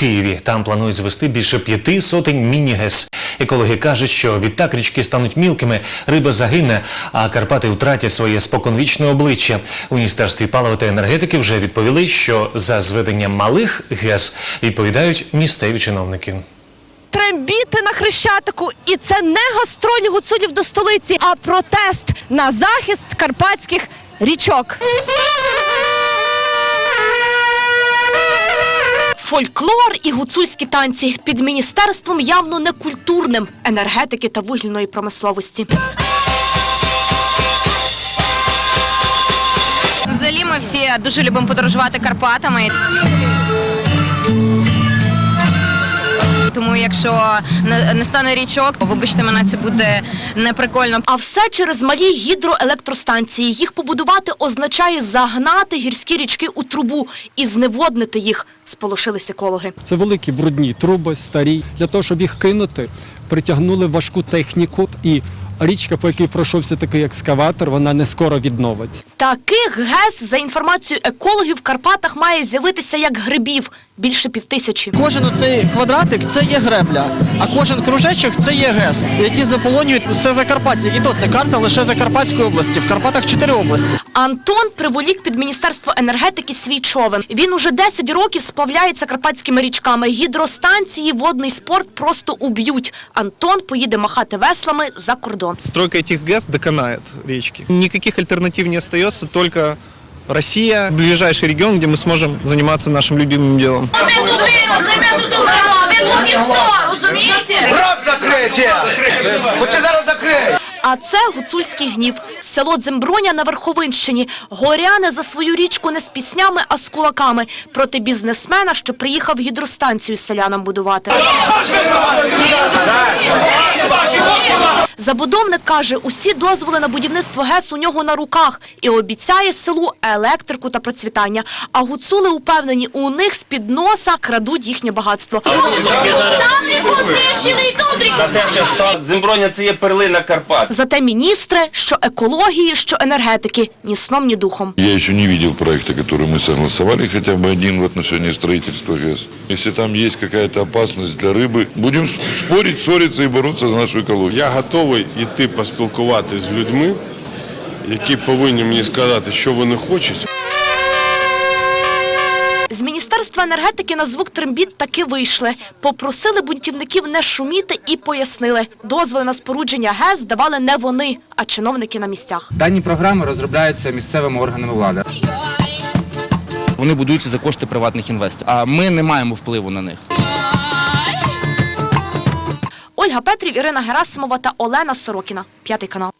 Києві там планують звести більше п'яти сотень міні-ГЕС. Екологи кажуть, що відтак річки стануть мілкими, риба загине, а Карпати втратять своє споконвічне обличчя. У міністерстві палива та енергетики вже відповіли, що за зведення малих ГЕС відповідають місцеві чиновники. трембіти на хрещатику, і це не гастролі гуцулів до столиці, а протест на захист карпатських річок. Фольклор і гуцульські танці під міністерством явно не культурним енергетики та вугільної промисловості. Взагалі ми всі дуже любимо подорожувати Карпатами. Тому якщо не, не стане річок, вибачте мене, це буде неприкольно. А все через малі гідроелектростанції. Їх побудувати означає загнати гірські річки у трубу і зневоднити їх, сполошились екологи. Це великі брудні труби, старі. Для того, щоб їх кинути, притягнули важку техніку і річка, по якій пройшовся такий екскаватор, вона не скоро відновиться. Таких ГЕС, за інформацією екологів, в Карпатах має з'явитися як грибів більше півтисячі. Кожен оцей квадратик це є гребля, а кожен кружечок це є ГЕС, які заполонюють все Закарпаття. І то це карта лише Закарпатської області. В Карпатах чотири області. Антон приволік під міністерство енергетики свій човен. Він уже 10 років сплавляється карпатськими річками. Гідростанції, водний спорт просто уб'ють. Антон поїде махати веслами за кордон. Стройка этих ГЭС доконает речки. Никаких альтернатив не остается, только Россия, ближайший регион, где мы сможем заниматься нашим любимым делом. А це гуцульський гнів. Село Дземброня на Верховинщині. Горяни за свою річку не з піснями, а з кулаками проти бізнесмена, що приїхав гідростанцію селянам будувати. Забудовник каже, усі дозволи на будівництво ГЕС у нього на руках і обіцяє селу електрику та процвітання. А гуцули упевнені, у них з-під носа крадуть їхнє багатство. Дземброня це є перлина Карпат. Зате міністри, що екології, що енергетики, ні сном, ні духом. Я еще не видел проекта, который мы согласовали, хотя бы один в отношении строительства ГЭС. Если там есть какая-то опасность для рыбы, будем с- спорить, ссориться и бороться за нашу экологию. Я готовий іти поспілкуватися з людьми, які повинні мені сказати, що вони хочуть. З Міністерства енергетики на звук трембіт таки вийшли. Попросили бунтівників не шуміти і пояснили. Дозволи на спорудження ГЕС давали не вони, а чиновники на місцях. Дані програми розробляються місцевими органами влади. Вони будуються за кошти приватних інвесторів, а ми не маємо впливу на них. Ольга Петрів, Ірина Герасимова та Олена Сорокіна. П'ятий канал.